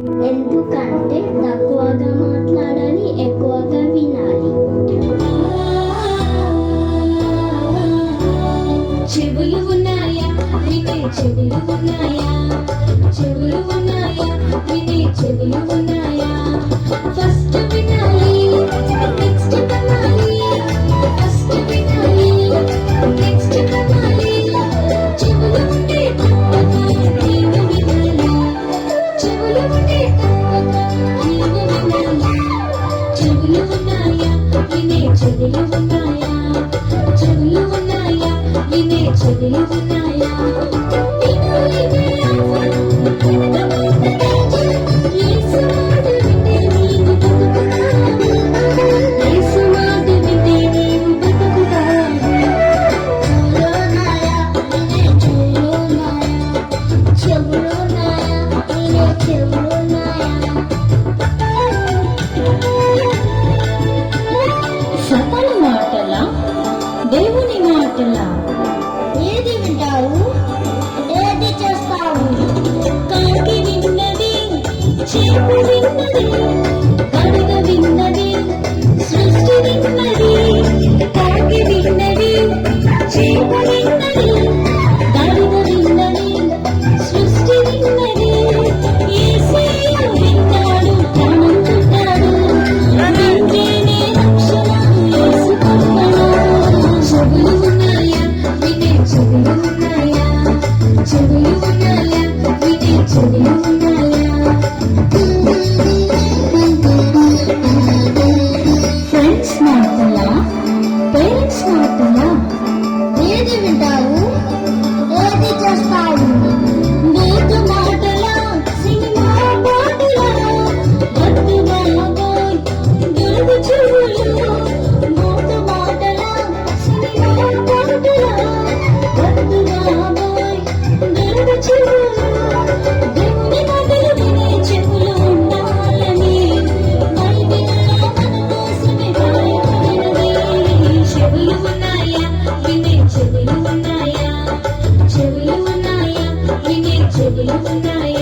ఎందుకంటే తక్కువగా మాట్లాడాలి ఎక్కువగా వినాలి. చెవులు ఉన్నాయా? వినే చెవులు ఉన్నాయా? చెవులు ఉన్నాయా? వినే చెవులు ఉన్నాయా? వినే చెవులు ఉన్నాయా? చెవులు ఉన్నాయా? వినే చెవులు ఉన్నాయా దేవుని మాటల. ఏది వింటావు? ఏది చేస్తావు? కాకి విన్నది చేపు విన్నది కడుగ విన్నది ఫ్రెండ్స్ మాట్లాడాలా పేరెంట్స్ మాట్లాడాలా chilo chilo chilo